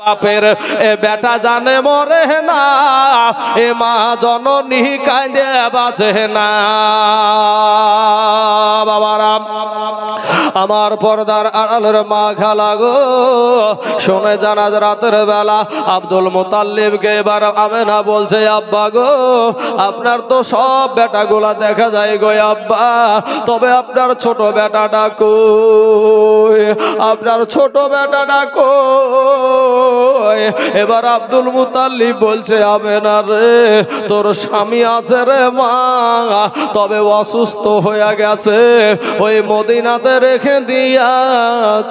বাপের, এ বেটা জানে মরে না, এ মা জননী কাঁদে বাঁচে না। বাবারাম আমার পর্দার আড়ালের মা খালা গো, শোনে জানাজ রাতের বেলা, আব্দুল মোতাল্লিবকে এবার আমেনা বলছে, আব্বা গো, আপনার তো সব বেটাগুলা দেখা যায় গো আব্বা, তবে আপনার ছোট বেটাটা কই? আপনার ছোট বেটাটা কই? এবার আব্দুল মুতাল্লিব বলছে আমেনা রে, তোর স্বামী আছে রে মা। তবে অসুস্থ হয়ে গেছে, ওই মদিনাতে রেখে দিয়া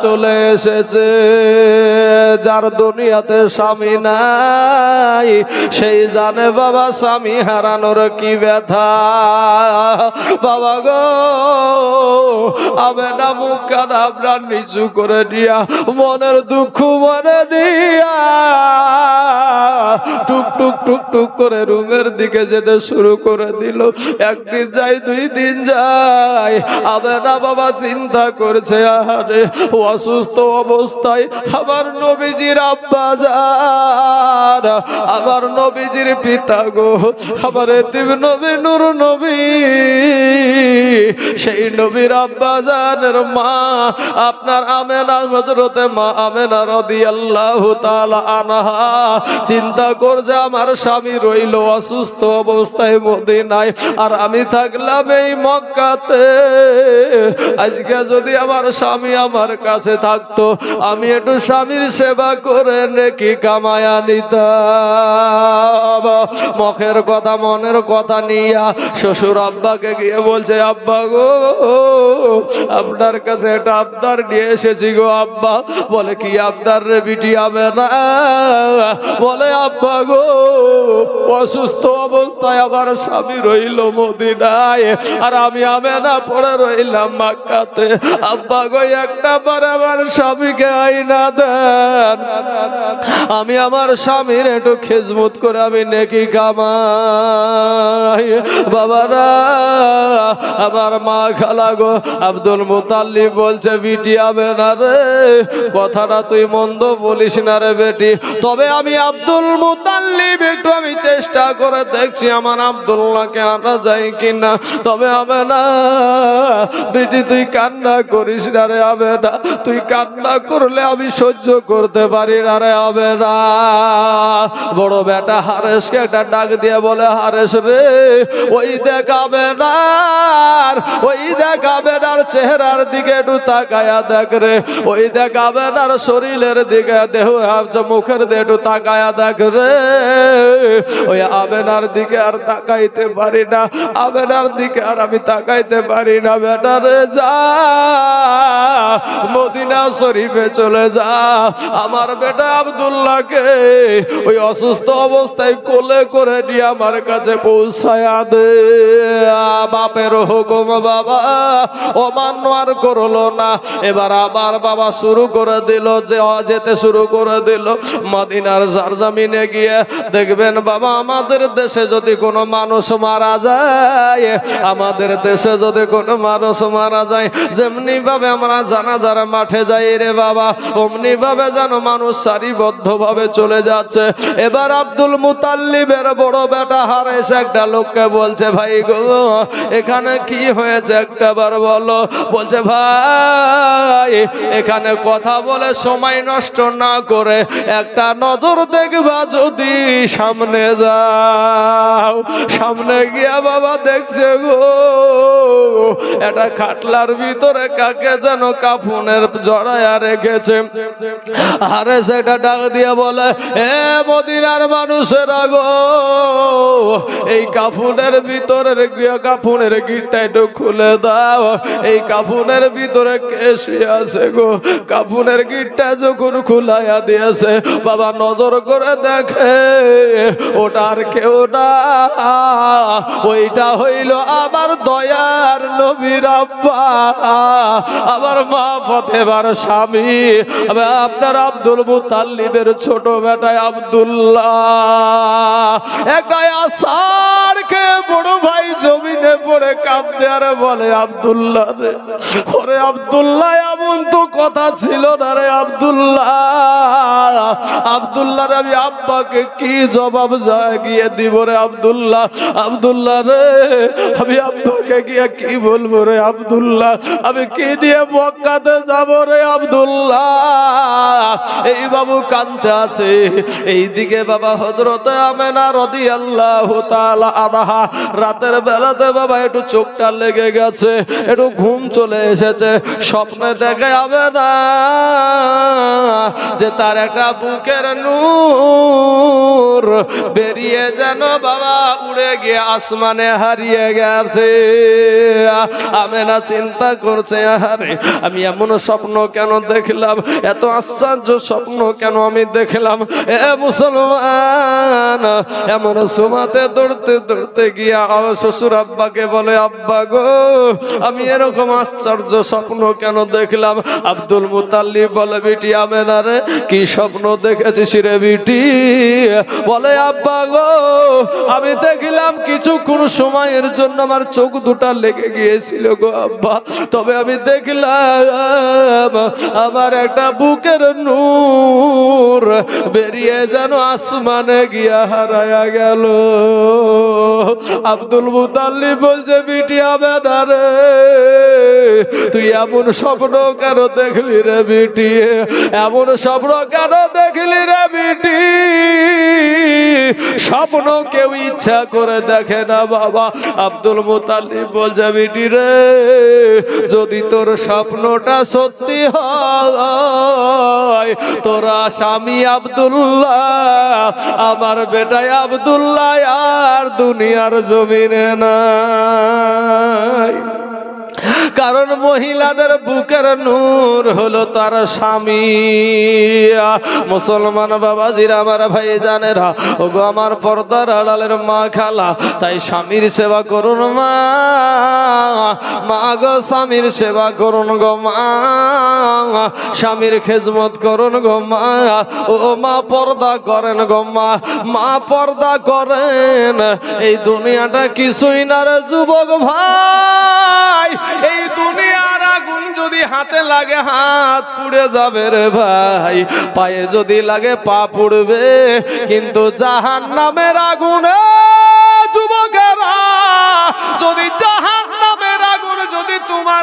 চলে এসেছে। যার দুনিয়াতে স্বামী নাই, সেই জানে বাবা স্বামী হারানোর কি ব্যথা। বাবা গো আবে না মুখ কান আপনার নিচু করে দিয়া, মনের দুঃখ মনে টুক টুক টুক টুক করে রুমের দিকে যেতে শুরু করে দিল। একদিন যাই, দুই দিন যাই। আবে না বাবা, চিন্তা করছে অসুস্থ অবস্থায় নবীজির আব্বা আমার নবীজির পিতা গো নবী, নূর নবী, সেই নবীর আব্বা জানের মা, আপনার আমেনা হজরতে মা আমেনা রদি আল্লাহ চিন্তা করছে আমার স্বামী রইল অসুস্থ অবস্থায় মদিনায়, আর আমি থাকলাম এই মক্কাতে। আজকে যদি আমার স্বামী আমার কাছে থাকতো, আমি একটু স্বামীর সেবা করে নেকি কামায়া নিতাম। মুখের কথা, মনের কথা নিয়া শ্বশুর আব্বাকে গিয়ে বলছে, আব্বা গো, আপনার কাছে একটা আবদার নিয়ে এসেছি গো আব্বা। বলে, কি আবদার রে বিটি বলে, আব্বা গো, অসুস্থ অবস্থায় আমার স্বামী রইল মদিনায় আর আমি পড়ে রইলাম মাক্কাতে। আব্বা গো, একটা বার আমার স্বামীকে আইনা দেন। আমি আমার স্বামীর একটু খেজমত করে আমি নেকি কামাই। বাবারা, আমার মা খালা গো, আব্দুল মুতাল্লি বলছে, বিটি আবে না রে, কথাটা তুই মন্দ বলিস না রে বেটি। তবে আমি আব্দুল মুতাল্লিব একটু আমি চেষ্টা করে দেখছি আমার আব্দুল্লাহকে আনা যায় কিনা। তবে হবে না। বেটি, তুই কান্না করিস না রে, হবে না। তুই কান্না করলে আমি সহ্য করতে পারি না রে, হবে না। বড় বেটা হারেসকে একটা ডাক দিয়ে বলে হারেস রে, ওই দেখাবে না ওই দেখাবে না চেহারার দিকে একটু তাকায়া দেখ রে। ওই দেখাবে না শরীরের দিকে দেহ মুখের দিকে একটু তাকায়া দেখ রে। ওই আবেনার দিকে আর তাকাইতে পারি না আবেনার দিকে আর আমি তাকাইতে পারি না, বেটা রে যা, মদিনা শরীফে চলে যা। আমার বেটা আব্দুল্লাহকে ওই অসুস্থ অবস্থায় কোলে করে নিয়ে আমার কাছে পৌঁছায়া দে। বাপের হুকুম বাবা। অমান্য আর করল না। এবার আবার বাবা শুরু করে দিল, যে যেতে শুরু করে দিল। মদিনার জারজামিনে গিয়ে দেখবেন বাবা, আমাদের দেশে যদি কোনো মানুষ মারা যায়, আমাদের দেশে যদি কোনো মানুষ মারা যায় যেমনি ভাবে আমরা জানাজার মাঠে যাই রে বাবা অমনি ভাবে যেন মানুষ সারিবদ্ধ ভাবে চলে যাচ্ছে। এবার আব্দুল মুতাল্লিবের বড় বেটা হারেস একটা লোককে বলছে, ভাই গো এখানে কি হয়েছে একটা বার বলো। বলছে, ভাই, এখানে কথা বলে সময় নষ্ট না করে একটা নজর দেখবা যদি সামনে যাও। সামনে গিয়া বাবা দেখছে গো একটা খাটলার ভিতরে কাকে যেন কাফুনের জড়ায়া রেখেছে। আরে সেটা ডাক দিয়ে বলে, এ মদিনার মানুষেরা গো, এই কাফুনের ভিতরের গিয়ে কাফুনের গিটটা একটু খুলে দাও। এই কাফুনের ভিতরে কে শুয়ে আছে গো? কাফুনের গিটটা যখন খুলাইয়া দিয়েছে, বাবা নজর করে দেখে ওটার কেউ না। ওইটা হইল আমার দয়ার নবীর আব্বা। আমার মা ফতেবার স্বামী। আপনার আব্দুল মুতাল্লিবের ছোট বেটায় আব্দুল্লাহ। একটা আসার কে বড় ভাই জমিনে পড়ে পড়ে কাঁদতে, আর বলে আব্দুল্লাহ রে। ওরে আব্দুল্লাহ, এমন তো কথা ছিল না রে আব্দুল্লাহ। আব্দুল্লাহ আমি আব্বাকে কি জবাব যায় গিয়ে দিব রে আব্দুল্লাহ? আব্দুল্লাহ রে, আমি আব্বাকে গিয়ে কি বলব রে আব্দুল্লাহ? আমি কি নিয়ে মক্কাতে যাব রে আব্দুল্লাহ? এই বাবু কানতে আছে। এইদিকে বাবা হজরত আমেনা রদি আল্লাহ আদাহা রাতের বেলাতে বাবা, একটু চোখটা লেগে গেছে, একটু ঘুম চলে এসেছে, স্বপ্নে দেখে যাবে না যে তার একটা বুকের নূর বেরিয়ে যেন বাবা উড়ে গিয়ে আসমানে হারিয়ে গেছে। আমি না চিন্তা করছে আরে আমি এমন স্বপ্ন কেন দেখলাম? এত আশ্চর্য স্বপ্ন কেন আমি দেখলাম? এ মুসলমান, এমন সুমাতে দৌড়তে দৌড়তে গিয়া শ্বশুর আব্বাকে বলে, আব্বা গো, আমি এরকম আশ্চর্য স্বপ্ন কেন দেখলাম? আব্দুল মুতাল্লিব বলে, বিটি আমেনা রে, কি স্বপ্ন দেখেছিস রে বিটি? বলে, আব্বা গো, আমি দেখলাম কিছুক্ষণ সময়ের জন্য আমার চোখ দুটা লেগে গিয়েছিল গো, আব্বা। তবে আমি দেখলাম আমার একটা বুকের নূর বেরিয়ে যেন আসমানে গিয়া হারায়া গেল। আব্দুল মুতাল্লিব বলছে বিটি আবেদা রে, তুই এমন স্বপ্ন কেন দেখলি রে বিটি? এমন স্বপ্ন কেন দেখলি রে বিটি? স্বপ্ন কেউ ইচ্ছা করে দেখে না বাবা। আব্দুল মুতাল্লিব বলছে বিটি রে, যদি তোর স্বপ্নটা সত্যি হয় তোরা স্বামী আবদুল্লাহ আমার বেটাই আবদুল্লাহ আর দুনিয়ার জমিনে নাই। কারণ মহিলাদের বুকের নূর হলো তার স্বামী। মুসলমান বাবাজিরা, আমার ভাই জানেরা গো আমার পর্দার আড়ালের মা খালা, তাই স্বামীর সেবা করুন মা। মা গো, স্বামীর সেবা করুন গো মা। স্বামীর খেজমত করুন গো মা। ও মা, পর্দা করেন গো মা। মা, পর্দা করেন। এই দুনিয়াটা কিছুই না রে, যুবক ভাই। এই দুনিয়ার আগুন যদি হাতে লাগে, হাত পুড়ে যাবে রে ভাই। পায়ে যদি লাগে, পা পুড়বে। কিন্তু জাহান নামের আগুনে যুবকেরা যদি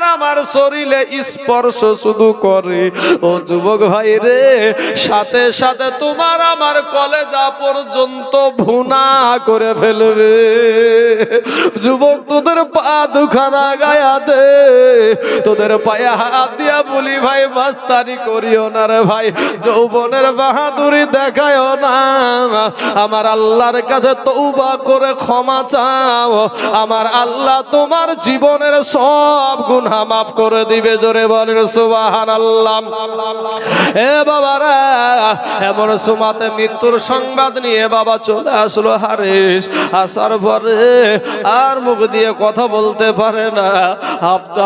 তোমার আমার শরীরে স্পর্শ শুধু করে। ও যুবক ভাই রে, সাথে সাথে তোমার আমার কলেজা পর্যন্ত ভুনা করে ফেলবে। যুবক, তোদের পা দুখানা গায়া দে। তোদের পায়ে হাত দিয়া বলি, ভাই, মাস্তানি করিও না রে ভাই, যৌবনের বাহাদুরি দেখায়ও না। আমার আল্লাহর কাছে তৌবা করে ক্ষমা চাও। আমার আল্লাহ তোমার জীবনের সব গুনাহ মাফ করে দিবে জোরে বলেন সুবাহান আল্লাহ এ বাবারা, এমন সুমাতে মৃত্যুর সংবাদ নিয়ে বাবা চলে আসলো হারিস, আসার পরে আর মুখ দিয়ে কথা বলতে পারে না।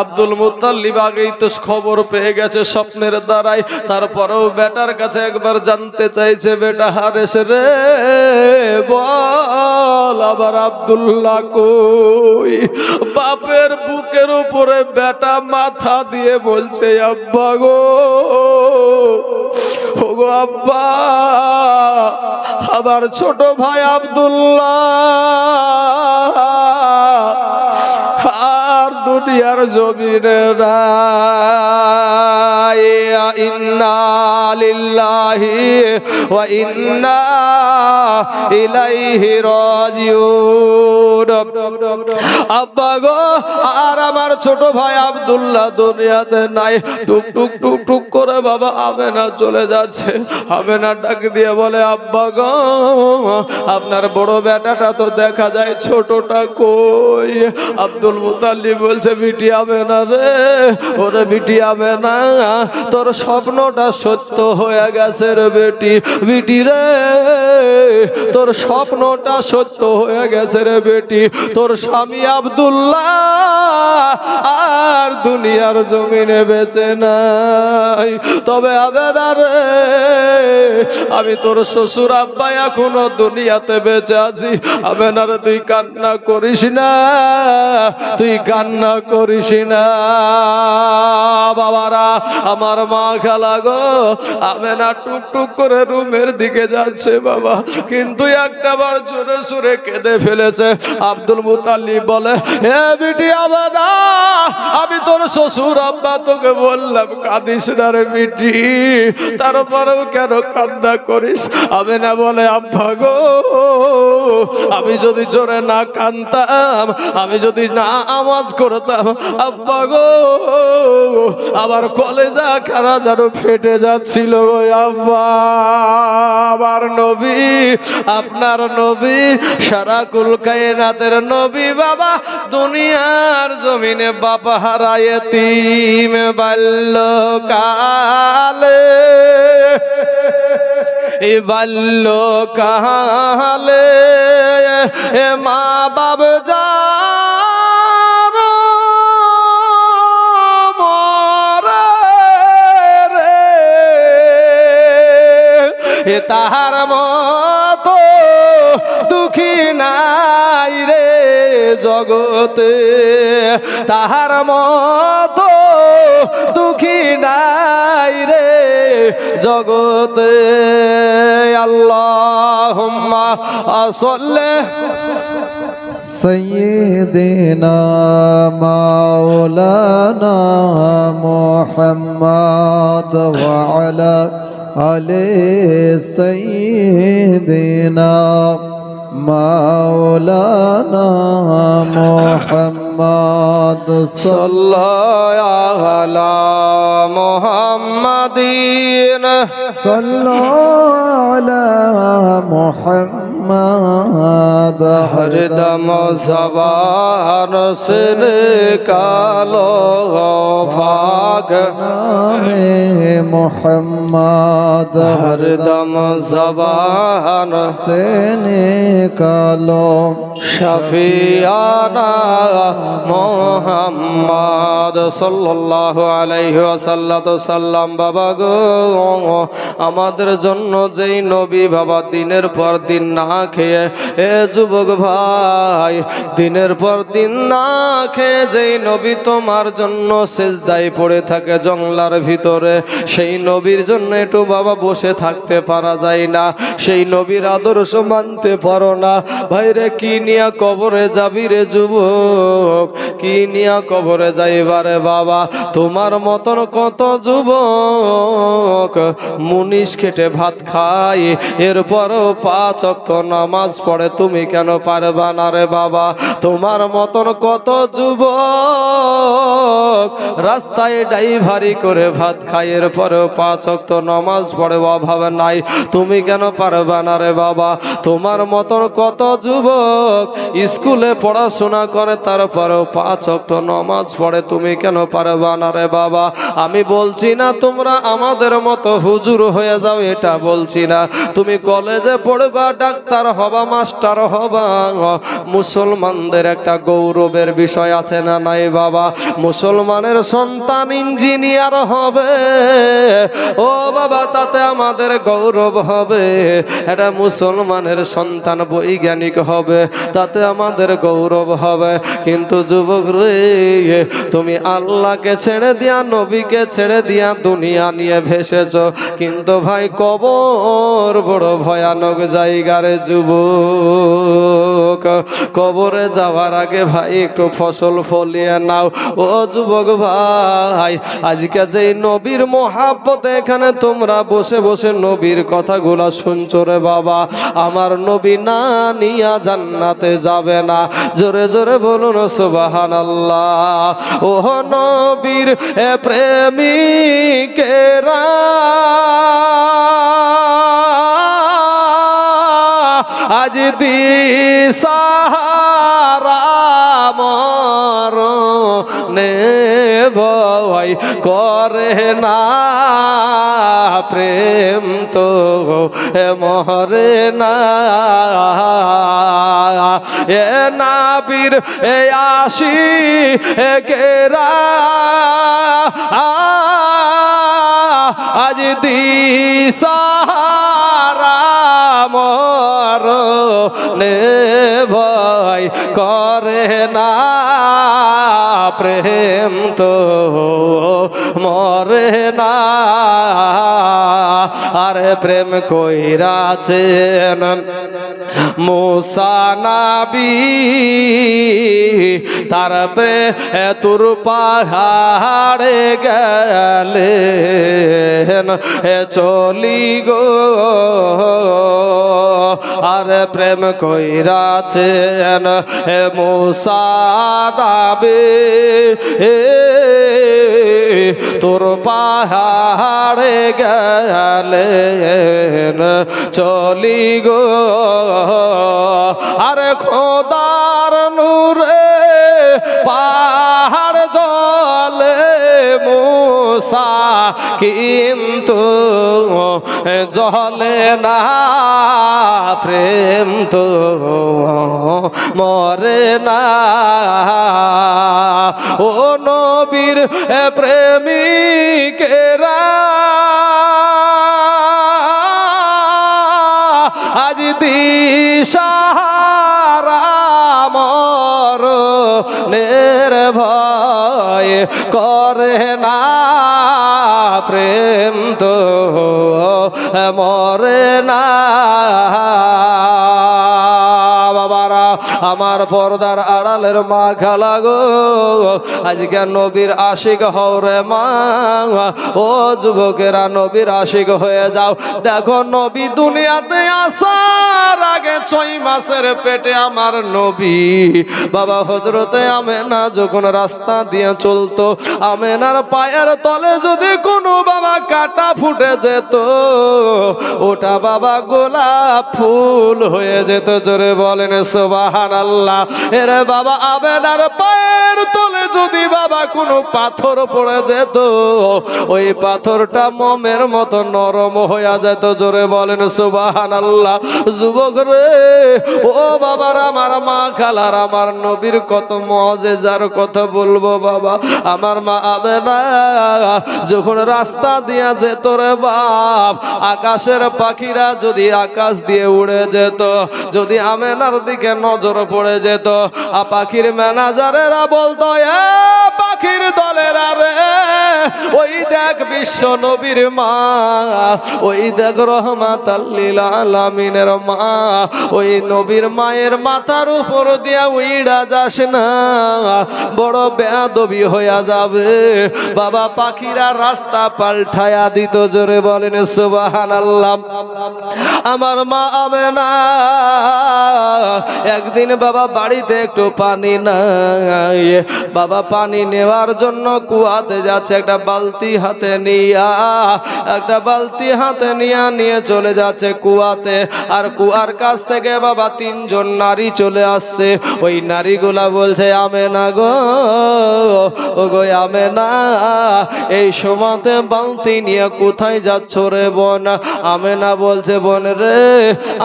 আব্দুল মুতাল্লিব আগেই তো খবর পেয়ে গেছে স্বপ্নের দ্বারাই তারপরেও বেটার কাছে একবার জানতে চাইছে, বেটা হারেস রে, বল আবার আব্দুল্লাহ কই? বাপের বুকের উপরে বেটা মাথা দিয়ে বলছে আব্বা গো গো আব্বা আবার ছোট ভাই আব্দুল্লাহ দুনিয়ার জমিনে নাই। ইন্না লিল্লাহি ওয়া ইন্না ইলাইহি রাজিউন। আব্বা গো, আর আমার ছোট ভাই আব্দুল্লাহ দুনিয়াতে নাই। টুক টুক টুক টুক করে বাবা আমেনা চলে যাচ্ছে। আমেনা ডাক দিয়ে বলে, আব্বা গো, আপনার বড় বেটাটা তো দেখা যায় ছোটটা কই? আব্দুল মুতাল্লিব বলছে বিটি আবে না রে, ওরে বিটি আবে না। তোর স্বপ্নটা সত্য হয়ে গেছে রে বেটি বিটি রে। তোর স্বপ্নটা সত্য হয়ে গেছে রে বেটি, তোর স্বামী আব্দুল্লাহ আর দুনিয়ার জমিনে বেঁচে নাই। তবে আবেদার আমি তোর শ্বশুর আব্বা এখনও দুনিয়াতে বেঁচে আছি। আবেদার তুই কান্না করিস না, তুই কান্না করিস না। বাবারা, আমার মা খেলা গো আবেনা টুকটুক করে রুমের দিকে যাচ্ছে বাবা। কিন্তু একটা বার জোরে সুরে কেঁদে ফেলেছে। আব্দুল মুতাল্লি বলে হে বিটি আবেনা আমি তোর শ্বশুর আব্বা, তোকে বললাম, কাঁদিস না রে বিটি। তারপরেও কেন কান্না করিস? আমি না বলে, আব্বা গো, আমি যদি জোরে না কানতাম আমি যদি না আওয়াজ করতাম, আব্বা গো, আমার কলেজা খারা যেন ফেটে যাচ্ছিল গো, আব্বা। আমার নবী, আপনার নবী সারা কুল কায়নাতের নবী বাবা, দুনিয়ার জমিনে বাবা হারায় বাল্য কালে। এ বাল্য কালে, এ মা বাব যা তাহার মতো দুঃখী নাই রে জগতে তাহার মতো দুঃখী নাই রে জগতে আল্লাহ আসলে سيدنا مولانا محمد وعلى على سيدنا مولانا محمد صلى على محمد صلى على محمد হরদম জবান সিল কালো ফাক নামে মোহাম্মদ হরদম জবান সেনে কালো শফিয়ানা মোহাম্মদ সাল্লাল্লাহু আলাইহি ওয়াসাল্লাম সাল্লাম। বাবা গো আমাদের জন্য যেই নবী বাবা দিনের পর দিন না খেয়ে, এ যুবক ভাই, দিনের পর দিন না খেয়ে যেই নবী তোমার জন্য সেজদায় পড়ে থাকে জংলার ভিতরে, সেই নবীর জন্য একটু বাবা বসে থাকতে পারা যায় না। সেই নবীর আদর্শ মানতে পারো না। ভাইরে কি নিয়া কবরে যাবি রে যুবক? কি নিয়া কবরে যাইবারে বাবা? তোমার মতন কত যুবক? মুনিশ খেটে ভাত খাই এরপরও পাঁচ অক্ত নামাজ পড়ে তুমি কেন পারবা না রে বাবা? তোমার মতন কত যুবক রাস্তায় ড্রাইভারি করে ভাত খাই এরপরেও পাঁচ অক্ত নামাজ পড়ে অভাব নাই। তুমি কেন পারবা না রে বাবা? তোমার মতন কত যুবক স্কুলে পড়াশোনা করে, তারপরেও পাঁচ অক্ত নামাজ পড়ে, তুমি কেন পারবা না রে বাবা? আমি বলছি না তোমরা আমাদের মতো হুজুর হয়ে যাও, এটা বলছি না। তুমি কলেজে পড়বা, ডাক্তার হবা, মাস্টার হবা। মুসলমানদের একটা গৌরবের বিষয় আছে না নাই বাবা? মুসলমানের সন্তান ইঞ্জিনিয়ার হবে। ও বাবা, তাতে আমাদের গৌরব হবে। এটা মুসলমানের সন্তান বৈজ্ঞানিক হবে, তাতে আমাদের গৌরব হবে। কিন্তু যুবক রে, তুমি আল্লাহকে ছেড়ে দিয়া, নবীকে ছেড়ে দিয়া দুনিয়া নিয়ে ভেসেছ। কিন্তু ভাই, কবর বড় ভয়ানক জায়গারে যুবক, কবরে যাওয়ার আগে ভাই একটু ফসল ফলিয়ে নাও। ও যুবক ভাই, আজকে যে নবীর মহাব্বত, এখানে তোমরা বসে বসে নবীর কথাগুলা শুনছো রে বাবা। আমার নবী না নিয়া জান্নাতে যাবে না। জোরে জোরে বলুন সুবাহান আল্লাহ ও নবীর প্রেমিকেরা। আজ দিশাহারা মর নে ভয় করে না, প্রেম তো মরে না। এ নাবির, এ আসি এ আজ দিশাহারা মর নে ভয় করে না প্রেম তো মরে না। আরে প্রেম কইরাছেন। মুসানাবি তারপরে তোর পাহাড়ে গেলেন। এ চলি গো আর প্রেম কইরাছেন। এ মুসানাবি তোর পাহাড়ে চলি গো। আরে খোদার নূরে পাহাড় জলে মূসা কিন্তু জলে না, প্রেম তো মরে না। ও নবীর প্রেমিকেরা করে না প্রেম তো মরে না। বাবারা, আমার পর্দার আড়ালের মা খালা গো, আজকে নবীর আশিক হরে মা। ও যুবকেরা, নবীর আশিক হয়ে যাও। দেখো নবী দুনিয়াতে আগে ছয় মাসের পেটে আমার নবী। বাবা হজরতে আমেনা যখন রাস্তা দিয়ে চলতো, আমেনার পায়ের তলে যদি কোনো বাবা কাটা ফুটে যেত, ওটা বাবা গোলাপ ফুল হয়ে যেত। জোরে বলেন সোবাহান আল্লাহ এরে বাবা আবেদার পায়ের তলে যদি বাবা কোনো পাথর পড়ে যেত, ওই পাথরটা মমের মতো নরম হয়ে যেত। জোরে বলেন সুবাহান আল্লাহ যুবক রে ও বাবার আমার মা খালার আমার নবীর কত মজেজার কথা বলব বাবা। আমার মা আবে না, যখন রাস্তা দিয়া যেত রে বাপ, আকাশের পাখিরা যদি আকাশ দিয়ে উড়ে যেত, যদি আমেনার দিকে নজর পড়ে যেত, আ পাখির ম্যানেজারেরা বলতো, এ পাখির দলেরা রে, ওই দেখ বিশ্ব নবীর মা, ওই দেখ রহমাত আল্লিল আলামিনের মা ওই নবীর মায়ের মাথার উপর দিয়া উইড়া যাস না। বড় বেয়াদবি হইয়া যাবে। বাবা পাখিরা রাস্তা পাল্টায়া দিত, জোরে বলেন সুবাহান আল্লাহ আমার মা আবে না একদিন বাবা বাড়িতে একটু পানি নাই। বাবা পানি নেওয়ার জন্য কুয়াতে যাচ্ছে, একটা বালতি হাতে নিয়া, একটা বালতি হাতে নিয়া নিয়ে চলে যাচ্ছে কুয়াতে। আর কুয়ার কাছ থেকে বাবা তিনজন নারী চলে আসছে। ওই নারীগুলা বলছে আমে না গো ও গো আমে না এই সময়তে বালতি নিয়ে কোথায় যাচ্ছ রে বোন? আমে না বলছে, বোন রে,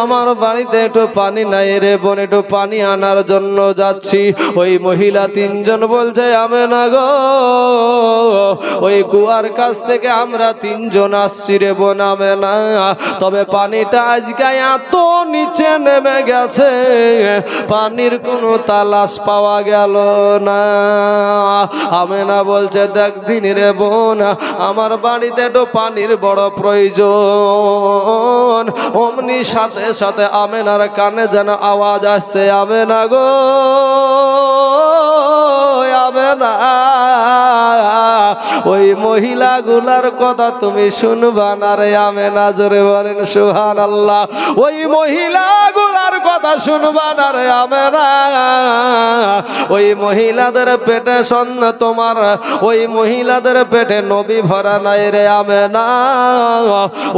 আমার বাড়িতে একটু পানি নাই রে বোন, একটু পানি আনার জন্য যাচ্ছি। ওই মহিলা তিনজন বলছে আমে না গো, ওই কুয়ার কাছ থেকে আমরা তিনজন আসছি রে বোন আমে না তবে পানিটা আজকে এত নিচে নেমে গেছে, পানির কোনো তালাশ পাওয়া গেল না। আমেনা বলছে, দেখ দিনের বোন, আমার বাড়িতে তো পানির বড় প্রয়োজন। অমনি সাথে সাথে আমেনার কানে যেন আওয়াজ আসছে, আমেনা গো আমেনা ওই মহিলাগুলার কথা তুমি শুনবা না রে আমেনা, জোরে বলেন সুহান আল্লাহ ওই মহিলাগুলার কথা শুনবা না রে আমেনা। ওই মহিলাদের পেটে সন্ন তোমার, ওই মহিলাদের পেটে নবী ভরা নাই রে আমেনা।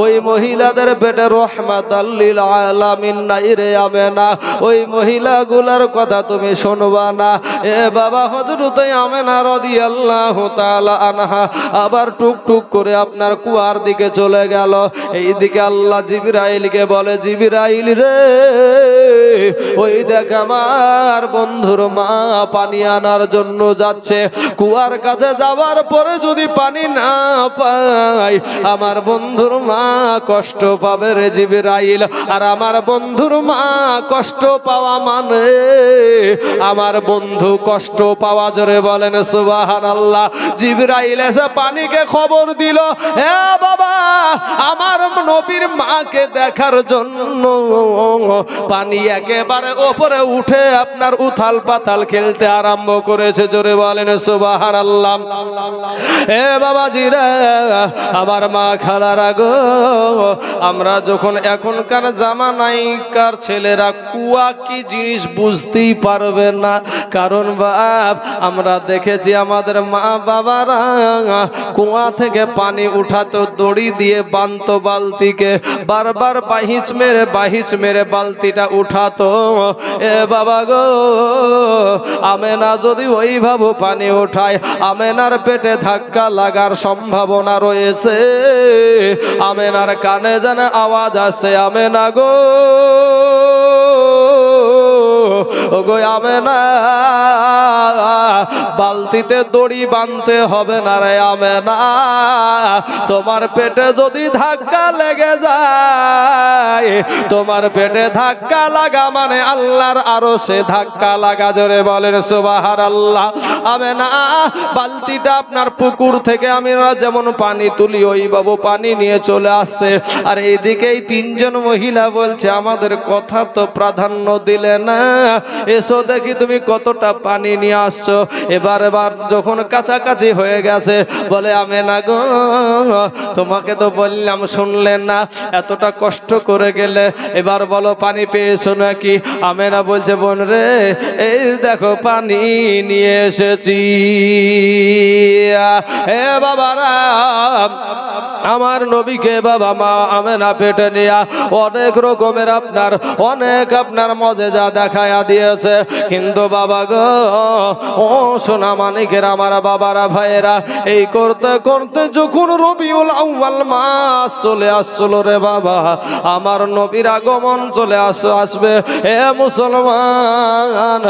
ওই মহিলাদের পেটে রহমাত আল্লিল আলামিন নাই রে আমেনা। ওই মহিলাগুলার কথা তুমি শুনবা না। এ বাবা হজরত আমেনা রাদিয়াল্লাহু তাআলা আনহা আবার টুক টুক করে আপনার কুয়ার দিকে চলে গেল। এইদিকে আল্লাহ জিবরাইলকে বলে, জিবরাইল রে, ওই দেখ আমার বন্ধুর মা পানি আনার জন্য যাচ্ছে। কুয়ার কাছে যাওয়ার পরে যদি পানি না পাই আমার বন্ধুর মা কষ্ট পাবে রে জিবরাইল। আর আমার বন্ধুর মা কষ্ট পাওয়া মানে আমার বন্ধু কষ্ট পাওয়া জোরে বলেন সুবাহান আল্লাহ জিবরাইল এসে পানিকে খবর দিল হে বাবা, আমার নবীর মাকে দেখার জন্য পানি একেবারে ওপরে উঠে আপনার উথাল পাতাল খেলতে আরম্ভ করেছে। জোরে বলেন সুবাহান আল্লাহ এ বাবাজি রে, আমার মা খালার গো, আমরা যখন এখনকার জামানাইকার ছেলেরা কুয়া কি জিনিস বুঝতেই পারবে না। কারণ বাপ, আমরা দেখেছি আমাদের মা বাবারা কুয়া থেকে পানি উঠাতো, দড়ি দিয়ে বানতো বালতিকে। বারবার বাহিস মেরে বাহিস মেরে বালতিটা উঠাতো। এ বাবা গো, আমেনা যদি ওইভাবে পানি উঠায়, আমেনার পেটে ধাক্কা লাগার সম্ভাবনা রয়েছে। আমেনার কানে যেন আওয়াজ আসে, আমেনা গো। ও গো আমেনা বালতিতে দড়ি বাঁধতে হবে না রে, আমে না। তোমার পেটে যদি ধাক্কা লেগে যায়, তোমার পেটে ধাক্কা লাগা মানে আল্লাহর আরও সে ধাক্কা লাগা, জোরে বলেন সুবাহার আল্লাহ আমেনা বালতিটা আপনার পুকুর থেকে আমি যেমন পানি তুলি, ওই বাবু পানি নিয়ে চলে আসছে আর এইদিকে এই তিনজন মহিলা বলছে, আমাদের কথা তো প্রাধান্য দিলে না। এসো দেখি তুমি কতটা পানি নিয়ে আসছো। এবার এবার যখন কাছাকাছি হয়ে গেছে, বলে, আমি না গো, তোমাকে তো বললাম শুনলেন না, এতটা কষ্ট করে গেলে। এবার বলো, পানি পেয়েছ নাকি? আমেনা বলছে, বোন রে, এই দেখো, পানি নিয়ে এসেছি। হে বাবারা, আমার নবীকে বাবা মা আমেনা পেটে নিয়া অনেক রকমের আপনার, অনেক আপনার মজেজা দেখায়া দিয়েছে। কিন্তু বাবা গো, ও সোনা মানিকের আমার বাবারা ভাইয়েরা, এই করতে করতে যখন রবিউল আউয়াল মাস চলে আসলো রে বাবা, আমার নবীর আগমন চলে আস আসবে। এ মুসলমান,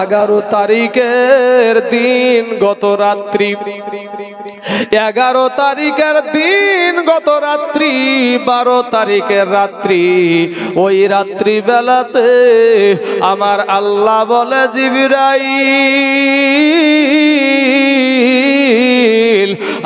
এগারো তারিখের দিন গত রাত্রি, এগারো তারিখের দিন গত রাত্রি, বারো তারিখের রাত্রি, ওই রাত্রি বেলাতে আমার আল্লাহ বলে জিবিরাই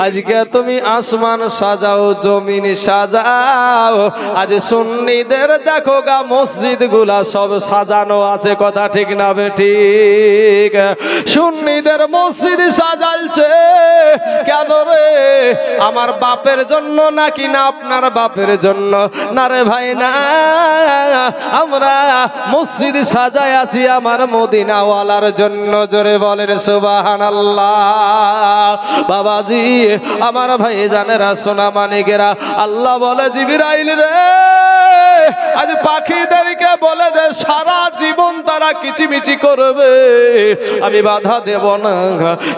আজকে তুমি আসমান সাজাও, জমিন সাজাও। আজ সুন্নিদের দেখো গা মসজিদগুলা সব সাজানো আছে, কথা ঠিক না ঠিক? সুন্নিদের মসজিদ সাজালছে। কেন রে? আমার বাপের জন্য নাকি না আপনার বাপের জন্য? না রে ভাই, না। আমরা মসজিদ সাজাই আছি আমার মদিনাওয়ালার জন্য, জোরে বলেন সুবাহান আল্লাহ বাবাজি আমার ভাই জানেরা সোনা মানিকেরা আল্লাহ বলে জিবিরাইল রে। আজ পাখিদেরকে বলে দে, সারা জীবন তারা কিচিমিচি করবে। আমি বাধা দেব না,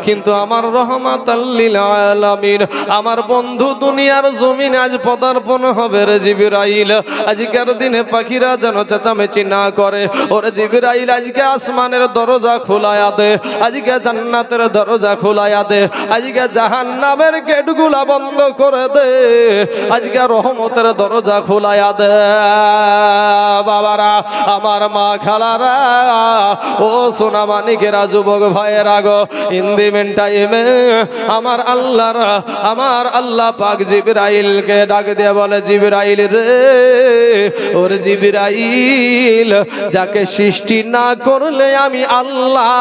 কিন্তু আমার রহমাত আলামিন, আমার বন্ধু দুনিয়ার জমিন আজ পদার্পণ হবে রে জিবিরাইল। আজকের দিনে পাখিরা যেন চেঁচামেচি না করে। ওরে জিবিরাইল, আজকে আসমানের দরজা খোলায়া দে, আজকে জান্নাতের দরজা খোলায়া দে, আজকে জাহান্নামের গেটগুলা বন্ধ করে দে, আজকে রহমতের দরজা খোলায়া দে। বাবারা, আমার মা খালারা। ও সোনা মানিকেরা যুবক ভাইয়েরা গো ইন্দিমেন টাইমে আমার আল্লাহর, আমার আল্লাহ পাক জিবরাইলকে ডাক দিয়ে বলে, জিবরাইল রে, ওর জিবরাইল, যাকে সৃষ্টি না করলে আমি আল্লাহ,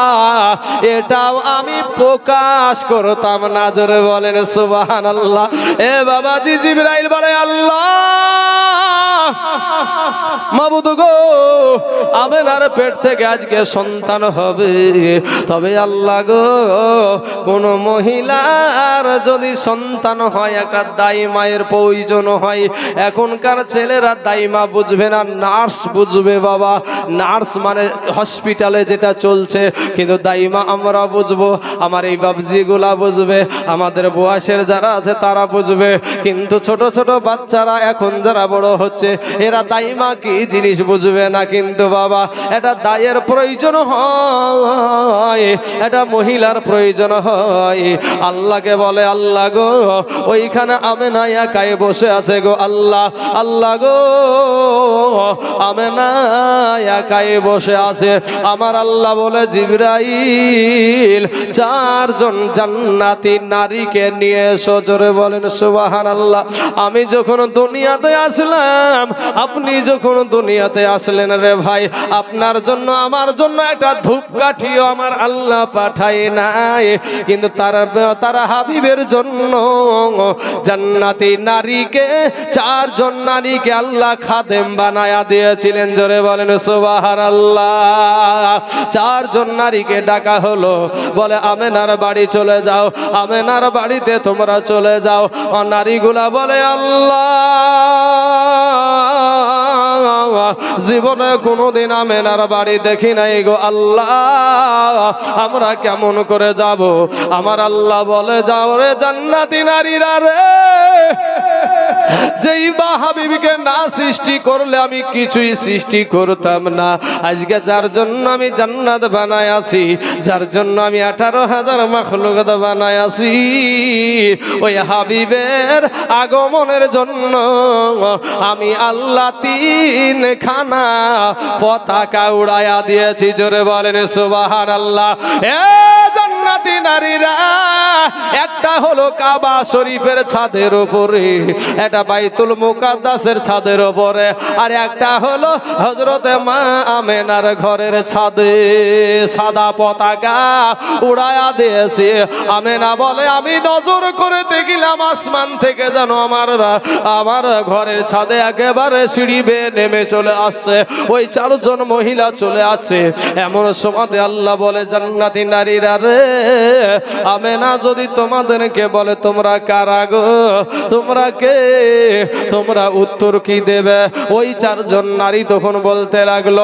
এটাও আমি প্রকাশ করতাম। না জোরে বলেন সুবাহান আল্লাহ এ বাবাজি জিবরাইল বলে, আল্লাহ মাবুদ গো আমেনার পেট থেকে আজকে সন্তান হবে। তবে আল্লাহ গো, কোন মহিলার যদি সন্তান হয়, একটা দাই মায়ের প্রয়োজন হয়, এখনকার ছেলেরা দাইমা বুঝবে না, নার্স বুঝবে বাবা। নার্স মানে হসপিটালে যেটা চলছে, কিন্তু দাইমা আমরা বুঝব, আমার এই বাবজিগুলা বুঝবে, আমাদের বয়সের যারা আছে তারা বুঝবে। কিন্তু ছোট ছোট বাচ্চারা এখন যারা বড় হচ্ছে এরা দাইমা কি জিনিস বুঝবে না কিন্তু বাবা? এটা দায়ের প্রয়োজন হয়, এটা মহিলার প্রয়োজন হয়। আল্লাহকে বলে, আল্লাহ গো, ওইখানে আমেনা একাই বসে আছে গো আল্লাহ আল্লাহ গো, আমেনা একাই বসে আছে। আমার আল্লাহ বলে, জিব্রাইল, চারজন জান্নাতি নারীকে নিয়ে এসো। জোরে বলেন সুবাহান আল্লাহ আমি যখন দুনিয়াতে আসলাম আপনি যখন দুনিয়াতে আসলেন রে ভাই, আপনার জন্য, আমার জন্য একটা ধূপকাঠিও আমার আল্লাহ পাঠায় নাই। কিন্তু তার, তারা হাবিবের জন্য জান্নাতি নারীকে, চারজন নারীকে আল্লাহ খাদেম বানায়া দিয়েছিলেন। জোরে বলেন সুবাহান আল্লাহ চারজন নারীকে ডাকা হলো। বলে, আমেনার বাড়ি চলে যাও, আমেনার বাড়িতে তোমরা চলে যাও। ও নারীগুলা বলে, আল্লাহ জীবনে কোনোদিন আমেনার বাড়ি দেখি নাই গো আল্লাহ। আমরা কেমন করে যাব? আমার আল্লাহ বলে, যাও রে জান্নাতি নারীরা রে। যেই বা হাবিবিকে না সৃষ্টি করলে আমি কিছুই সৃষ্টি করতাম না। আজকে যার জন্য আমি জান্নাত বানায় আছি, যার জন্য আমি আঠারো হাজার মাখলুকত বানায় আছি, ওই হাবিবের আগমনের জন্য আমি আল্লাহ তিন খানা পতাকা উড়াইয়া দিয়েছি। জোরে বলেন সুবাহান আল্লাহ জান্নাতি নারীরা, একটা হলো কাবা শরীফের ছাদের উপরে এটা বাইতুল মুকাদ্দাসের ছাদের উপরে, আর একটা হলো হজরতে মা আমেনার ঘরের ছাদে। সাদা পতাকা উড়ায়া দিয়েছে। আমেনা বলে, আমি নজর করে দেখিলাম আসমান থেকে যেন আমার আমার ঘরের ছাদে একেবারে সিঁড়ি বেয়ে নেমে চলে আসছে। ওই চারজন মহিলা চলে আসছে। এমন সময় আল্লাহ বলে, জান্নাতি নারীরা রে আমেনা যদি তোমাদেরকে বলে, তোমরা কারা গো? তোমরা কে? তোমরা উত্তর কি দেবে? ওই চারজন নারী তখন বলতে লাগল